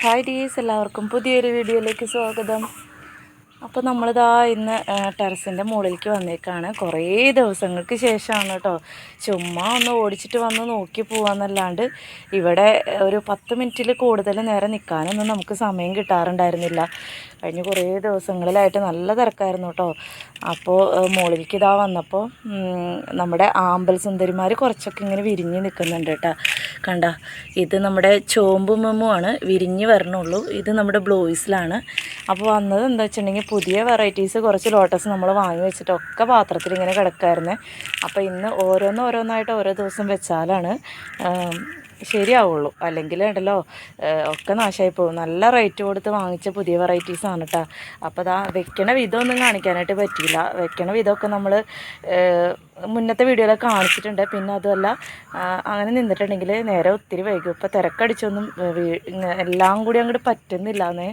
Hi ഡീസ് എല്ലാവർക്കും പുതിയൊരു വീഡിയോയിലേക്ക് സ്വാഗതം. അപ്പോൾ നമ്മളിതാ ഇന്ന് ടെറസിന്റെ മുകളിലേക്ക് വന്നേക്കാണ്. കുറേ ദിവസങ്ങൾക്ക് ശേഷമാണ് കേട്ടോ ചുമ്മാ ഒന്ന് ഓടിച്ചിട്ട് വന്ന് നോക്കി പോവാന്നല്ലാണ്ട് ഇവിടെ ഒരു പത്ത് മിനിറ്റിൽ കൂടുതൽ നേരം നിൽക്കാനൊന്നും നമുക്ക് സമയം കിട്ടാറുണ്ടായിരുന്നില്ല. കഴിഞ്ഞ കുറേ ദിവസങ്ങളിലായിട്ട് നല്ല തിരക്കായിരുന്നു കേട്ടോ അപ്പോൾ മുകളിലേക്ക് ഇതാ വന്നപ്പോൾ നമ്മുടെ ആമ്പൽ സുന്ദരിമാർ കുറച്ചൊക്കെ ഇങ്ങനെ വിരിഞ്ഞ് നിൽക്കുന്നുണ്ട് കേട്ടോ കണ്ട ഇത് നമ്മുടെ ചോമ്പ് മെമ്മുമാണ് വിരിഞ്ഞ് വരണുള്ളൂ. ഇത് നമ്മുടെ ബ്ലൂയിസിലാണ്. അപ്പോൾ വന്നത് എന്താ വെച്ചിട്ടുണ്ടെങ്കിൽ പുതിയ വെറൈറ്റീസ് കുറച്ച് ലോട്ടസ് നമ്മൾ വാങ്ങി വെച്ചിട്ടൊക്കെ പാത്രത്തിൽ ഇങ്ങനെ കിടക്കായിരുന്നു. അപ്പോൾ ഇന്ന് ഓരോന്ന് ഓരോന്നായിട്ട് ഓരോ ദിവസം വെച്ചാലാണ് ശരിയാവുള്ളൂ. അല്ലെങ്കിൽ ഉണ്ടല്ലോ ഒക്കെ നാശമായി പോകും. നല്ല റേറ്റ് കൊടുത്ത് വാങ്ങിച്ച പുതിയ വെറൈറ്റീസ് ആണ് കേട്ടോ അപ്പോൾ അതാ വെക്കണ വിധമൊന്നും കാണിക്കാനായിട്ട് പറ്റിയില്ല. വെക്കണ വിധമൊക്കെ നമ്മൾ മുന്നത്തെ വീഡിയോയിലൊക്കെ കാണിച്ചിട്ടുണ്ട്. പിന്നെ അതുമല്ല അങ്ങനെ നിന്നിട്ടുണ്ടെങ്കിൽ നേരെ ഒത്തിരി വൈകും. ഇപ്പോൾ തിരക്കടിച്ചൊന്നും എല്ലാം കൂടി അങ്ങോട്ട് പറ്റുന്നില്ല എന്ന്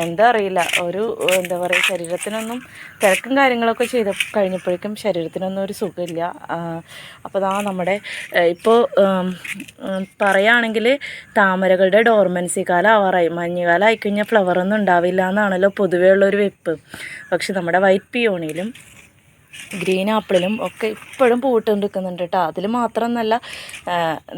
എന്താ അറിയില്ല. ഒരു എന്താ പറയുക ശരീരത്തിനൊന്നും തിരക്കും കാര്യങ്ങളൊക്കെ ചെയ്ത് കഴിഞ്ഞപ്പോഴേക്കും ശരീരത്തിനൊന്നും ഒരു സുഖമില്ല. അപ്പോൾ ആ നമ്മുടെ ഇപ്പോൾ പറയുകയാണെങ്കിൽ താമരകളുടെ ഡോർമൻസി കാലം ആവാറായി മഞ്ഞുകാലം ആയിക്കഴിഞ്ഞാൽ ഫ്ലവറൊന്നും ഉണ്ടാവില്ല എന്നാണല്ലോ പൊതുവേ ഉള്ളൊരു വെപ്പ്. പക്ഷെ നമ്മുടെ വൈറ്റ് പിയോണിയിലും ഗ്രീൻ ആപ്പിളിലും ഒക്കെ ഇപ്പോഴും പൂവിട്ടുകൊണ്ട് നിൽക്കുന്നുണ്ട് കേട്ടോ. അതിൽ മാത്രമൊന്നല്ല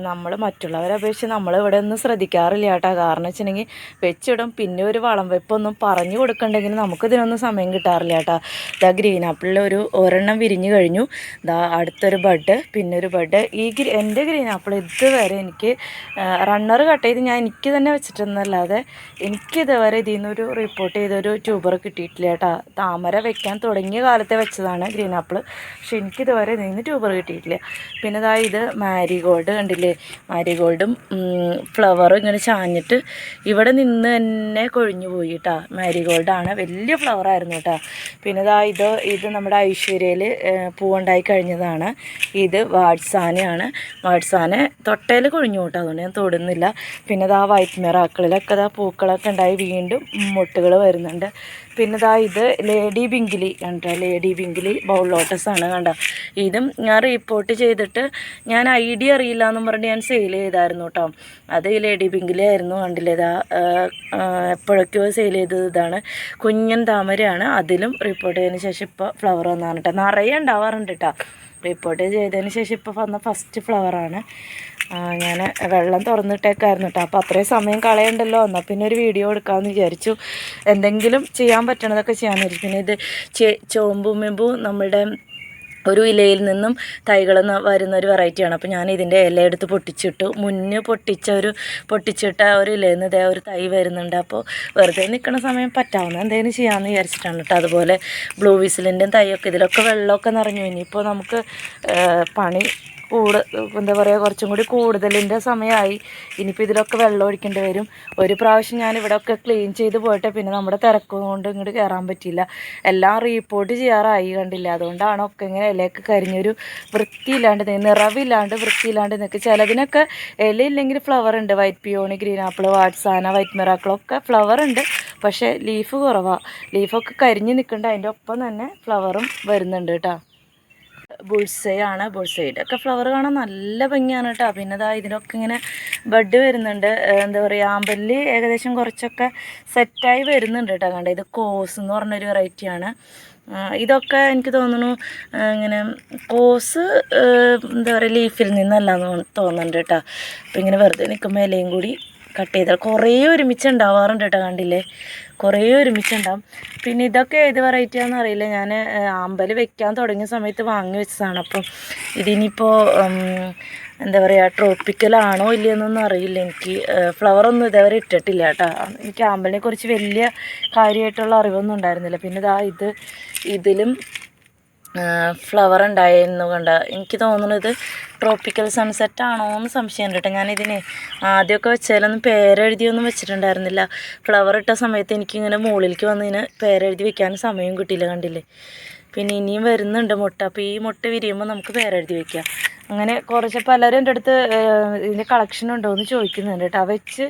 നമ്മൾ മറ്റുള്ളവരെ അപേക്ഷിച്ച് നമ്മൾ ഇവിടെ ഒന്നും ശ്രദ്ധിക്കാറില്ല കേട്ടോ. കാരണം വെച്ചിട്ടുണ്ടെങ്കിൽ വെച്ചിടും. പിന്നെ ഒരു വളം വെപ്പൊന്നും പറഞ്ഞു കൊടുക്കണ്ടെങ്കിൽ നമുക്ക് ഇതിനൊന്നും സമയം കിട്ടാറില്ല കേട്ടോ. ഇതാ ഗ്രീൻ ആപ്പിളിൽ ഒരു ഒരെണ്ണം വിരിഞ്ഞു കഴിഞ്ഞു. ഇതാ അടുത്തൊരു ബഡ് പിന്നെ ഒരു ബഡ്. ഈ ഗ്രീ എന്റെ ഗ്രീൻ ആപ്പിൾ ഇതുവരെ എനിക്ക് റണ്ണർ കട്ട് ചെയ്ത് ഞാൻ എനിക്ക് തന്നെ വെച്ചിട്ടൊന്നല്ലാതെ എനിക്കിതുവരെ ഇതിൽ നിന്നൊരു റിപ്പോർട്ട് ചെയ്തൊരു ട്യൂബർ കിട്ടിയിട്ടില്ല കേട്ടോ. താമര വെക്കാൻ തുടങ്ങിയ കാലത്തെ വെച്ചതാണ് ഗ്രീൻ ആപ്പിൾ പക്ഷെ എനിക്കിതുവരെ നിന്ന് ട്യൂബർ കിട്ടിയിട്ടില്ല. പിന്നെ ഇതാ ഇത് മാരിഗോൾഡ് കണ്ടില്ലേ? മാരിഗോൾഡും ഫ്ലവറും ഇങ്ങനെ ചാഞ്ഞിട്ട് ഇവിടെ നിന്ന് തന്നെ കൊഴിഞ്ഞു പോയി കേട്ടോ മാരിഗോൾഡാണ് വലിയ ഫ്ലവറായിരുന്നു കേട്ടോ പിന്നെ ഇതാ ഇത് ഇത് നമ്മുടെ ഐശ്വര്യയിൽ പൂവുണ്ടായി കഴിഞ്ഞതാണ്. ഇത് വാട്സാനയാണ്. വാട്സാന തൊട്ടയിൽ കൊഴിഞ്ഞു കേട്ടോ അതുകൊണ്ട് ഞാൻ തൊടുന്നില്ല. പിന്നെ ഇതാ വൈറ്റ് മിറാക്കളിലൊക്കെ ഇതാ പൂക്കളൊക്കെ ഉണ്ടായി. വീണ്ടും മുട്ടുകൾ വരുന്നുണ്ട്. പിന്നെ ഇതാ ഇത് ലേഡി ബിങ്കിലി കണ്ടോ? ലേഡി ബിങ്കിലി ബൗൾ ആണ് കണ്ടോ? ഇതും ഞാൻ റിപ്പോർട്ട് ചെയ്തിട്ട് ഞാൻ ഐഡിയ അറിയില്ല എന്നും പറഞ്ഞ് ഞാൻ സെയിൽ ചെയ്തായിരുന്നു കേട്ടോ അത് ഈ ലേഡി ബിങ്കിലി ആയിരുന്നു കണ്ടില്ലേ ഇതാ എപ്പോഴൊക്കെയോ സെയിൽ ചെയ്തത് ഇതാണ്. കുഞ്ഞൻ താമരയാണ്. അതിലും റിപ്പോർട്ട് ചെയ്തതിന് ശേഷം ഇപ്പോൾ ഫ്ലവർ വന്നാണ് കേട്ടോ നിറയെ ഉണ്ടാവാറുണ്ട് കേട്ടോ റിപ്പോർട്ട് ചെയ്തതിന് ശേഷം ഇപ്പോൾ വന്ന ഫസ്റ്റ് ഫ്ലവറാണ് ഞാൻ വെള്ളം തുറന്നിട്ടേക്കായിരുന്നു കേട്ടോ അപ്പോൾ അത്രയും സമയം കളയണ്ടല്ലോ. എന്നാൽ പിന്നെ ഒരു വീഡിയോ എടുക്കാമെന്ന് വിചാരിച്ചു. എന്തെങ്കിലും ചെയ്യാൻ പറ്റണതൊക്കെ ചെയ്യാമെന്ന് വിചാരിച്ചു പിന്നെ ഇത് ചെ ചോമ്പുമെമ്പു നമ്മുടെ ഒരു ഇലയിൽ നിന്നും തൈകൾ വരുന്ന ഒരു വെറൈറ്റിയാണ്. അപ്പോൾ ഞാൻ ഇതിന്റെ ഇല എടുത്ത് പൊട്ടിച്ചിട്ടു. മുന്നേ പൊട്ടിച്ച ഒരു പൊട്ടിച്ചിട്ട ഒരു ഇലയിൽ നിന്ന് ഇതേ ഒരു തൈ വരുന്നുണ്ട്. അപ്പോൾ വെറുതെ നിൽക്കുന്ന സമയം പറ്റാവുന്ന എന്തെങ്കിലും ചെയ്യാമെന്ന് വിചാരിച്ചിട്ടാണ് കേട്ടോ അതുപോലെ ബ്ലൂ വിസിലിന്റെയും തൈയൊക്കെ ഇതിലൊക്കെ വെള്ളമൊക്കെ നിറഞ്ഞു. ഇനിയിപ്പോൾ നമുക്ക് പണി കൂട് എന്താ പറയുക കുറച്ചും കൂടി കൂടുതലിന്റെ സമയമായി. ഇനിയിപ്പോൾ ഇതിലൊക്കെ വെള്ളം ഒഴിക്കേണ്ടി വരും. ഒരു പ്രാവശ്യം ഞാൻ ഇവിടെ ഒക്കെ ക്ലീൻ ചെയ്ത് പോയിട്ട് പിന്നെ നമ്മുടെ തിരക്ക് കൊണ്ട് ഇങ്ങോട്ട് കയറാൻ പറ്റിയില്ല. എല്ലാം റീപ്പോർട്ട് ചെയ്യാറായി കണ്ടില്ല? അതുകൊണ്ടാണ് ഒക്കെ ഇങ്ങനെ ഇലയൊക്കെ കരിഞ്ഞൊരു വൃത്തിയില്ലാണ്ട്. നിറവില്ലാണ്ട് വൃത്തിയില്ലാണ്ട് നിൽക്കുക ചിലതിനൊക്കെ ഇലയില്ലെങ്കിൽ ഫ്ലവർ ഉണ്ട്. വൈറ്റ് പിയോണി ഗ്രീൻ ആപ്പിൾ വാട്സാന വൈറ്റ് മിറാക്കിളൊക്കെ ഫ്ലവർ ഉണ്ട്. പക്ഷേ ലീഫ് കുറവാണ് ലീഫൊക്കെ കരിഞ്ഞ് നിൽക്കുന്നുണ്ട് അതിന്റെ ഒപ്പം തന്നെ ഫ്ലവറും വരുന്നുണ്ട് കേട്ടോ. ബുൾസയാണ് ബുൾസൈഡ് ഒക്കെ ഫ്ലവർ കാണാൻ നല്ല ഭംഗിയാണ് കേട്ടോ. പിന്നെ ഇതാ ഇതിനൊക്കെ ഇങ്ങനെ ബഡ് വരുന്നുണ്ട്. എന്താ പറയുക ആമ്പല്ലി ഏകദേശം കുറച്ചൊക്കെ സെറ്റായി വരുന്നുണ്ട് കേട്ടോ. കണ്ട ഇത് കോസ് എന്ന് പറഞ്ഞൊരു വെറൈറ്റിയാണ് ഇതൊക്കെ എനിക്ക് തോന്നുന്നു ഇങ്ങനെ കോസ് എന്താ പറയുക ലീഫിൽ നിന്നല്ല തോന്നുന്നുണ്ട് കേട്ടോ. അപ്പോൾ ഇങ്ങനെ വെറുതെ നിൽക്കുമ്പോൾ ഇലയും കൂടി കട്ട് ചെയ്താൽ കുറേ ഒരുമിച്ച് ഉണ്ടാവാറുണ്ട് കേട്ടോ കണ്ടില്ലേ? കുറേ ഒരുമിച്ചുണ്ടാവും. പിന്നെ ഇതൊക്കെ ഏത് വെറൈറ്റി ആണെന്ന് അറിയില്ല. ഞാൻ ആമ്പൽ വെക്കാൻ തുടങ്ങിയ സമയത്ത് വാങ്ങി വെച്ചതാണ്. അപ്പം ഇതിനിപ്പോൾ എന്താ പറയുക ട്രോപ്പിക്കലാണോ ഇല്ലയെന്നൊന്നും അറിയില്ല. എനിക്ക് ഫ്ലവറൊന്നും ഇതേവരെ ഇട്ടിട്ടില്ല കേട്ടോ എനിക്ക് ആമ്പലിനെ കുറിച്ച് വലിയ കാര്യമായിട്ടുള്ള അറിവൊന്നും ഉണ്ടായിരുന്നില്ല. പിന്നെ ഇതാ ഇത് ഇതിലും ഫ്ലവർ ഉണ്ടായിരുന്നു കണ്ട. എനിക്ക് തോന്നുന്നു ഇത് ട്രോപ്പിക്കൽ സൺസെറ്റ് ആണോ എന്ന് സംശയം കേട്ടോ. ഞാനിതിനെ ആദ്യമൊക്കെ വെച്ചാലൊന്നും പേരെഴുതിയൊന്നും വെച്ചിട്ടുണ്ടായിരുന്നില്ല. ഫ്ലവർ ഇട്ട സമയത്ത് എനിക്കിങ്ങനെ മുകളിലേക്ക് വന്നതിന് പേരെഴുതി വെക്കാൻ സമയം കിട്ടിയില്ല കണ്ടില്ലേ. പിന്നെ ഇനിയും വരുന്നുണ്ട് മുട്ട. അപ്പോൾ ഈ മുട്ട വിരിയുമ്പോൾ നമുക്ക് പേരെഴുതി വയ്ക്കാം അങ്ങനെ കുറച്ച് പലരും എന്റെ അടുത്ത് ഇതിന്റെ കളക്ഷൻ ഉണ്ടോ എന്ന് ചോദിക്കുന്നുണ്ട് കേട്ടോ വെച്ച്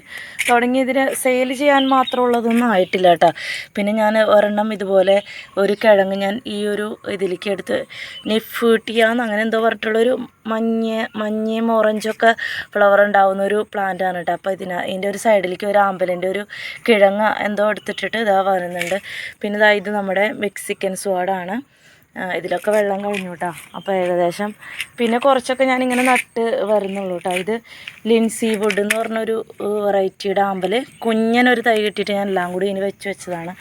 തുടങ്ങി ഇതിന് സെയിൽ ചെയ്യാൻ മാത്രമുള്ളതൊന്നും ആയിട്ടില്ല കേട്ടോ പിന്നെ ഞാൻ ഒരെണ്ണം ഇതുപോലെ ഒരു കിഴങ്ങ് ഞാൻ ഈ ഒരു ഇതിലേക്ക് എടുത്ത് നെഫ്യൂട്ടിയാന്ന് അങ്ങനെ എന്തോ പറഞ്ഞിട്ടുള്ളൊരു മഞ്ഞ മഞ്ഞയും ഓറഞ്ചൊക്കെ ഫ്ലവർ ഉണ്ടാവുന്ന ഒരു പ്ലാന്റ് ആണ് കേട്ടോ അപ്പോൾ ഇതിന് ഇതിന്റെ ഒരു സൈഡിലേക്ക് ഒരു ആമ്പലിന്റെ ഒരു കിഴങ്ങ് എന്തോ എടുത്തിട്ടിട്ട് ഇതാ വരുന്നുണ്ട്. പിന്നെ ഇതാ ഇത് നമ്മുടെ മെക്സിക്കൻ സ്വാഡാണ് ഇതിലൊക്കെ വെള്ളം കഴിഞ്ഞു കേട്ടോ അപ്പോൾ ഏകദേശം പിന്നെ കുറച്ചൊക്കെ ഞാനിങ്ങനെ നട്ട് വരുന്നുള്ളൂ കേട്ടോ ഇത് ലിൻസി വുഡ് എന്ന് പറഞ്ഞൊരു വെറൈറ്റിയുടെ ആമ്പൽ കുഞ്ഞനൊരു തൈ കിട്ടിയിട്ട് ഞാൻ എല്ലാം കൂടി ഇനി വെച്ച് വെച്ചതാണ്.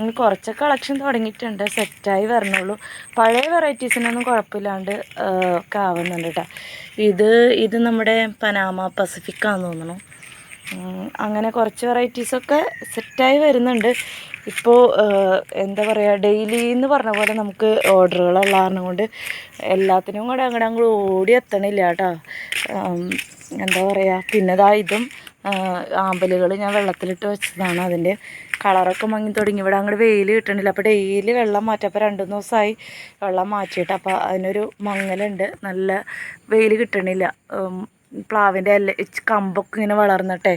ഇനി കുറച്ചൊക്കെ കളക്ഷൻ തുടങ്ങിയിട്ടുണ്ട്. സെറ്റായി വരണുള്ളൂ പഴയ വെറൈറ്റീസിനൊന്നും കുഴപ്പമില്ലാണ്ട് ഒക്കെ ആവുന്നുണ്ട് കേട്ടോ ഇത് ഇത് നമ്മുടെ പനാമ പസഫിക്കാന്ന് തോന്നുന്നു. അങ്ങനെ കുറച്ച് വെറൈറ്റീസൊക്കെ സെറ്റായി വരുന്നുണ്ട്. ഇപ്പോൾ എന്താ പറയുക ഡെയിലി എന്ന് പറഞ്ഞ പോലെ നമുക്ക് ഓർഡറുകളുള്ള കാരണം കൊണ്ട് എല്ലാത്തിനും കൂടെ അങ്ങോട്ട് അങ്ങോട്ട് ഓടി എത്തണില്ല കേട്ടോ എന്താ പറയുക പിന്നെ ദാ ഇതും ആമ്പലുകൾ ഞാൻ വെള്ളത്തിലിട്ട് വെച്ചതാണ്. അതിന്റെ കളറൊക്കെ മങ്ങി തുടങ്ങി. ഇവിടെ അങ്ങോട്ട് വെയിൽ കിട്ടണില്ല. അപ്പോൾ ഡെയിലി വെള്ളം മാറ്റും അപ്പോൾ രണ്ട് ദിവസമായി വെള്ളം മാറ്റിയിട്ട്. അപ്പോൾ അതിനൊരു മങ്ങലുണ്ട്. നല്ല വെയിൽ കിട്ടണില്ല. പ്ലാവിന്റെ ഇച്ച് കമ്പൊക്കെ ഇങ്ങനെ വളർന്നിട്ടെ.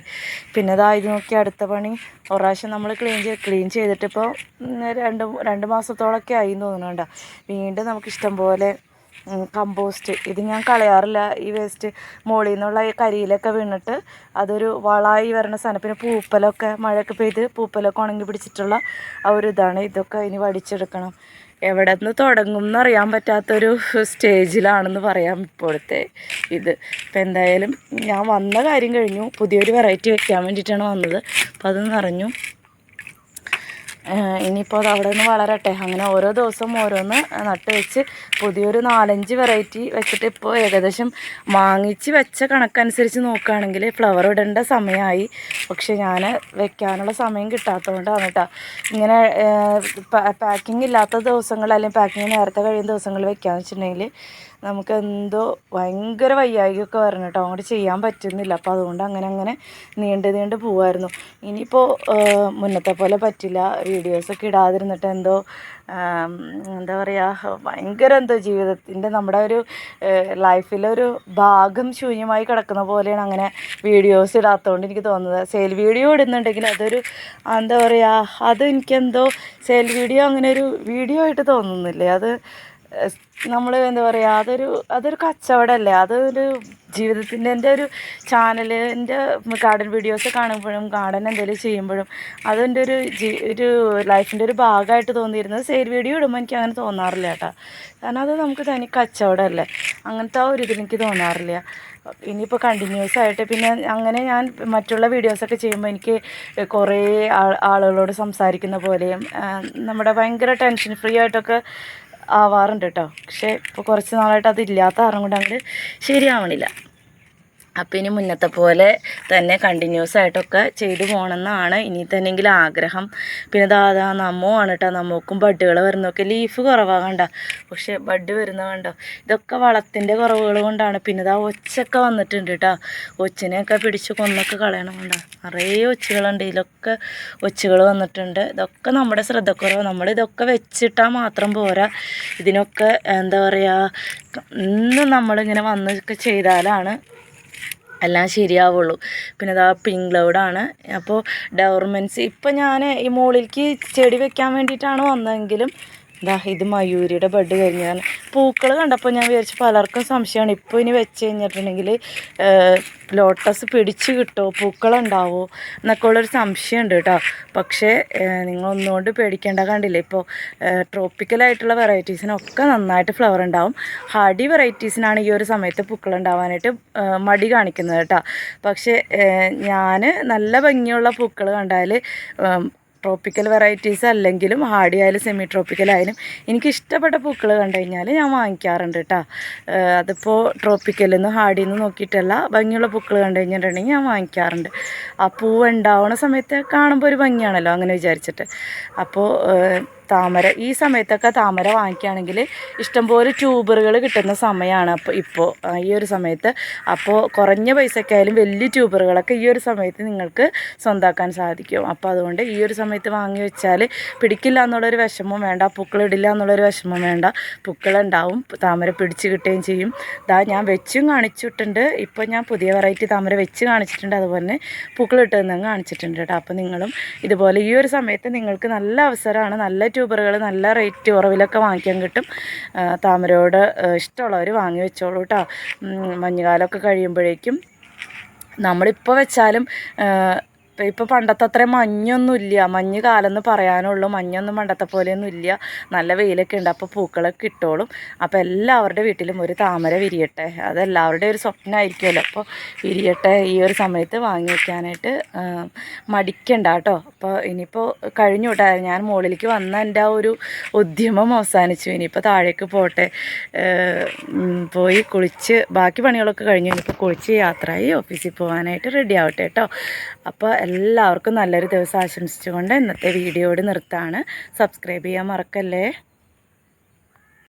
പിന്നെ ഇതാ ഇത് നോക്കി അടുത്ത പണി. ഒരാവശ്യം നമ്മൾ ക്ലീൻ ചെയ്ത് ക്ലീൻ ചെയ്തിട്ടിപ്പോൾ രണ്ട് രണ്ട് മാസത്തോളമൊക്കെ ആയി എന്ന് തോന്നുന്നുണ്ട് വീണ്ടും നമുക്ക് ഇഷ്ടം പോലെ കമ്പോസ്റ്റ് ഇത് ഞാൻ കളയാറില്ല. ഈ വേസ്റ്റ് മുകളിൽ നിന്നുള്ള കരിയിലൊക്കെ വീണിട്ട് അതൊരു വളായി വരണ സാധനം. പിന്നെ പൂപ്പലൊക്കെ മഴയൊക്കെ പെയ്ത് പൂപ്പലൊക്കെ ഉണങ്ങി പിടിച്ചിട്ടുള്ള ആ ഒരു ഇതാണ്. ഇതൊക്കെ ഇനി വടിച്ചെടുക്കണം. എവിടെ നിന്ന് തുടങ്ങും എന്നറിയാൻ പറ്റാത്തൊരു സ്റ്റേജിലാണെന്ന് പറയാം ഇപ്പോഴത്തെ ഇത്. ഇപ്പം എന്തായാലും ഞാൻ വന്ന കാര്യം കഴിഞ്ഞു. പുതിയൊരു വെറൈറ്റി വെക്കാൻ വേണ്ടിയിട്ടാണ് വന്നത്. അപ്പോൾ അത് നിറഞ്ഞു. ഇനിയിപ്പോൾ അത് അവിടെ നിന്ന് വളരട്ടെ. അങ്ങനെ ഓരോ ദിവസവും ഓരോന്ന് നട്ട് വെച്ച് പുതിയൊരു നാലഞ്ച് വെറൈറ്റി വെച്ചിട്ട് ഇപ്പോൾ ഏകദേശം വാങ്ങിച്ച് വെച്ച കണക്കനുസരിച്ച് നോക്കുകയാണെങ്കിൽ ഫ്ലവർ ഇടേണ്ട സമയമായി പക്ഷെ ഞാൻ വെക്കാനുള്ള സമയം കിട്ടാത്തതുകൊണ്ടാണ് കേട്ടോ ഇങ്ങനെ പാക്കിംഗ് ഇല്ലാത്ത ദിവസങ്ങൾ അല്ലെങ്കിൽ പാക്കിംഗ് നേരത്തെ കഴിയുന്ന ദിവസങ്ങളിൽ എന്ന് വെച്ചിട്ടുണ്ടെങ്കിൽ നമുക്ക് എന്തോ ഭയങ്കര വയ്യായികയൊക്കെ വരണം കേട്ടോ അങ്ങോട്ട് ചെയ്യാൻ പറ്റുന്നില്ല. അപ്പോൾ അതുകൊണ്ട് അങ്ങനെ അങ്ങനെ നീണ്ട് നീണ്ട് പോവായിരുന്നു. ഇനിയിപ്പോൾ മുന്നത്തെ പോലെ പറ്റില്ല. വീഡിയോസൊക്കെ ഇടാതിരുന്നിട്ട് എന്തോ എന്താ പറയുക ഭയങ്കര എന്തോ ജീവിതത്തിന്റെ നമ്മുടെ ഒരു ലൈഫിലൊരു ഭാഗം ശൂന്യമായി കിടക്കുന്ന പോലെയാണ് അങ്ങനെ വീഡിയോസ് ഇടാത്തതുകൊണ്ട് എനിക്ക് തോന്നുന്നത്. സെയിൽ വീഡിയോ ഇടുന്നുണ്ടെങ്കിൽ അതൊരു എന്താ പറയുക അത് എനിക്കെന്തോ സെയിൽ വീഡിയോ അങ്ങനെ ഒരു വീഡിയോ ആയിട്ട് തോന്നുന്നില്ലേ? അത് നമ്മൾ എന്താ പറയുക അതൊരു അതൊരു കച്ചവടമല്ലേ അതൊരു ജീവിതത്തിന്റെ എന്റെ ഒരു ചാനലിന്റെ ഗാർഡൻ വീഡിയോസ് കാണുമ്പോഴും ഗാർഡൻ എന്തെങ്കിലും ചെയ്യുമ്പോഴും അതെന്റെ ഒരു ജീ ഒരു ലൈഫിന്റെ ഒരു ഭാഗമായിട്ട് തോന്നിയിരുന്നത് സെയിൽ വീഡിയോ ഇടുമ്പോൾ എനിക്ക് അങ്ങനെ തോന്നാറില്ല കേട്ടോ. കാരണം അത് നമുക്ക് തനി കച്ചവടമല്ലേ അങ്ങനത്തെ ആ ഒരു ഇതിൽ എനിക്ക് തോന്നാറില്ല. ഇനിയിപ്പോൾ കണ്ടിന്യൂസ് ആയിട്ട് പിന്നെ അങ്ങനെ ഞാൻ മറ്റുള്ള വീഡിയോസൊക്കെ ചെയ്യുമ്പോൾ എനിക്ക് കുറേ ആളുകളോട് സംസാരിക്കുന്ന പോലെയും നമ്മുടെ ഭയങ്കര ടെൻഷൻ ഫ്രീ ആയിട്ടൊക്കെ ആവാറുണ്ട് കേട്ടോ. പക്ഷേ ഇപ്പോൾ കുറച്ച് നാളായിട്ട് അതില്ലാത്ത കാരണം കൊണ്ട് അങ്ങോട്ട് ശരിയാവണില്ല. അപ്പോൾ ഇനി മുന്നത്തെ പോലെ തന്നെ കണ്ടിന്യൂസ് ആയിട്ടൊക്കെ ചെയ്തു പോകണമെന്നാണ് ഇനി തന്നെ ആഗ്രഹം. പിന്നെ ദാദാ നമ്മുമാണ് കേട്ടോ നമ്മക്കും ബഡ്ഡുകൾ വരുന്നൊക്കെ ലീഫ് കുറവാകണ്ട പക്ഷേ ബഡ് വരുന്ന കണ്ടോ? ഇതൊക്കെ വളത്തിന്റെ കുറവുകൾ കൊണ്ടാണ്. പിന്നെ ഇതാ ഒച്ചൊക്കെ വന്നിട്ടുണ്ട് കേട്ടോ ഒച്ചിനെയൊക്കെ പിടിച്ച് കൊന്നൊക്കെ കളയണം കണ്ടോ. നിറയെ ഒച്ചുകളുണ്ട്. ഇതിലൊക്കെ ഒച്ചുകൾ വന്നിട്ടുണ്ട്. ഇതൊക്കെ നമ്മുടെ ശ്രദ്ധക്കുറവ്. നമ്മൾ ഇതൊക്കെ വെച്ചിട്ടാൽ മാത്രം പോരാ. ഇതിനൊക്കെ എന്താ പറയുക ഇന്ന് നമ്മളിങ്ങനെ വന്നൊക്കെ ചെയ്താലാണ് എല്ലാം ശരിയാവുള്ളൂ. പിന്നെ ഇതാ പിങ്ക് ക്ലൗഡാണ് അപ്പോൾ ഡെവർമെൻസ് ഇപ്പം ഞാൻ ഈ മുകളിലേക്ക് ചെടി വെക്കാൻ വേണ്ടിയിട്ടാണ് വന്നതെങ്കിലും ഇതാ ഇത് മയൂരിയുടെ ബഡ് കഴിഞ്ഞാണ് പൂക്കൾ കണ്ടപ്പോൾ ഞാൻ വിചാരിച്ചു പലർക്കും സംശയമാണ്. ഇപ്പോൾ ഇനി വെച്ച് കഴിഞ്ഞിട്ടുണ്ടെങ്കിൽ ലോട്ടസ് പിടിച്ച് കിട്ടുമോ പൂക്കളുണ്ടാവോ എന്നൊക്കെ ഉള്ളൊരു സംശയമുണ്ട് കേട്ടോ. പക്ഷേ നിങ്ങളൊന്നുകൊണ്ട് പേടിക്കേണ്ട കണ്ടില്ലേ? ഇപ്പോൾ ട്രോപ്പിക്കലായിട്ടുള്ള വെറൈറ്റീസിനൊക്കെ നന്നായിട്ട് ഫ്ലവർ ഉണ്ടാവും. ഹാർഡി വെറൈറ്റീസിനാണ് ഈ ഒരു സമയത്ത് പൂക്കൾ ഉണ്ടാവാനായിട്ട് മടി കാണിക്കുന്നത് കേട്ടോ. പക്ഷേ ഞാൻ നല്ല ഭംഗിയുള്ള പൂക്കൾ കണ്ടാൽ ട്രോപ്പിക്കൽ വെറൈറ്റീസ് അല്ലെങ്കിലും ഹാർഡി ആയാലും സെമി ട്രോപ്പിക്കൽ ആയാലും എനിക്ക് ഇഷ്ടപ്പെട്ട പൂക്കൾ കണ്ടു കഴിഞ്ഞാൽ ഞാൻ വാങ്ങിക്കാറുണ്ട് കേട്ടോ അതിപ്പോൾ ട്രോപ്പിക്കലിൽ നിന്ന് ഹാർഡിൽ നിന്ന് നോക്കിയിട്ടല്ല ഭംഗിയുള്ള പൂക്കൾ കണ്ടു കഴിഞ്ഞിട്ടുണ്ടെങ്കിൽ ഞാൻ വാങ്ങിക്കാറുണ്ട്. ആ പൂവ് ഉണ്ടാവുന്ന സമയത്ത് കാണുമ്പോൾ ഒരു ഭംഗിയാണല്ലോ അങ്ങനെ വിചാരിച്ചിട്ട്. അപ്പോൾ താമര ഈ സമയത്തൊക്കെ താമര വാങ്ങിക്കുകയാണെങ്കിൽ ഇഷ്ടംപോലെ ട്യൂബറുകൾ കിട്ടുന്ന സമയമാണ് അപ്പോൾ ഇപ്പോൾ ഈ ഒരു സമയത്ത്. അപ്പോൾ കുറഞ്ഞ പൈസക്കായാലും വലിയ ട്യൂബറുകളൊക്കെ ഈ ഒരു സമയത്ത് നിങ്ങൾക്ക് സ്വന്താക്കാൻ സാധിക്കും. അപ്പോൾ അതുകൊണ്ട് ഈ ഒരു സമയത്ത് വാങ്ങി വെച്ചാൽ പിടിക്കില്ല എന്നുള്ളൊരു വിഷമം വേണ്ട പൂക്കളിടില്ല എന്നുള്ളൊരു വിഷമം വേണ്ട. പൂക്കളുണ്ടാവും താമര പിടിച്ച് കിട്ടുകയും ചെയ്യും. ദാ ഞാൻ വെച്ചും കാണിച്ചിട്ടുണ്ട്. ഇപ്പോൾ ഞാൻ പുതിയ വെറൈറ്റി താമര വെച്ച് കാണിച്ചിട്ടുണ്ട്. അതുപോലെ തന്നെ പൂക്കളിട്ടതെന്നും കാണിച്ചിട്ടുണ്ട് കേട്ടോ. അപ്പോൾ നിങ്ങളും ഇതുപോലെ ഈ ഒരു സമയത്ത് നിങ്ങൾക്ക് നല്ല അവസരമാണ് നല്ല ട്യൂബറുകൾ നല്ല റേറ്റ് ഉറവിലൊക്കെ വാങ്ങിക്കാൻ കിട്ടും. താമരയോട് ഇഷ്ടമുള്ളവർ വാങ്ങി വെച്ചോളൂ കേട്ടോ മഞ്ഞുകാലമൊക്കെ കഴിയുമ്പോഴേക്കും. നമ്മളിപ്പോൾ വെച്ചാലും ഇപ്പോൾ പണ്ടത്തെ അത്ര മഞ്ഞൊന്നും ഇല്ല മഞ്ഞ് കാലമെന്ന് പറയാനുള്ളൂ. മഞ്ഞൊന്നും പണ്ടത്തെ പോലെയൊന്നും ഇല്ല നല്ല വെയിലൊക്കെ ഉണ്ട്. അപ്പോൾ പൂക്കളൊക്കെ ഇട്ടോളും. അപ്പോൾ എല്ലാവരുടെ വീട്ടിലും ഒരു താമര വിരിയട്ടെ. അതെല്ലാവരുടെയും ഒരു സ്വപ്നമായിരിക്കുമല്ലോ അപ്പോൾ വിരിയട്ടെ ഈ ഒരു സമയത്ത് വാങ്ങി വെക്കാനായിട്ട് ആ, മടിക്കണ്ട കേട്ടോ. അപ്പോൾ ഇനിയിപ്പോൾ കഴിഞ്ഞു കേട്ടോ. ഞാൻ മുകളിലേക്ക് വന്ന എന്റെ ആ ഒരു ഉദ്യമം അവസാനിച്ചു. ഇനിയിപ്പോൾ താഴേക്ക് പോട്ടെ. പോയി കുളിച്ച് ബാക്കി പണികളൊക്കെ കഴിഞ്ഞു ഇനിയിപ്പോൾ കുളിച്ച് യാത്രയായി ഓഫീസിൽ പോകാനായിട്ട് റെഡി ആവട്ടെ കേട്ടോ. അപ്പോൾ എല്ലാവർക്കും നല്ലൊരു ദിവസം ആശംസിച്ചുകൊണ്ട് ഇന്നത്തെ വീഡിയോയോട് നിർത്താണ്. സബ്സ്ക്രൈബ് ചെയ്യാൻ മറക്കല്ലേ?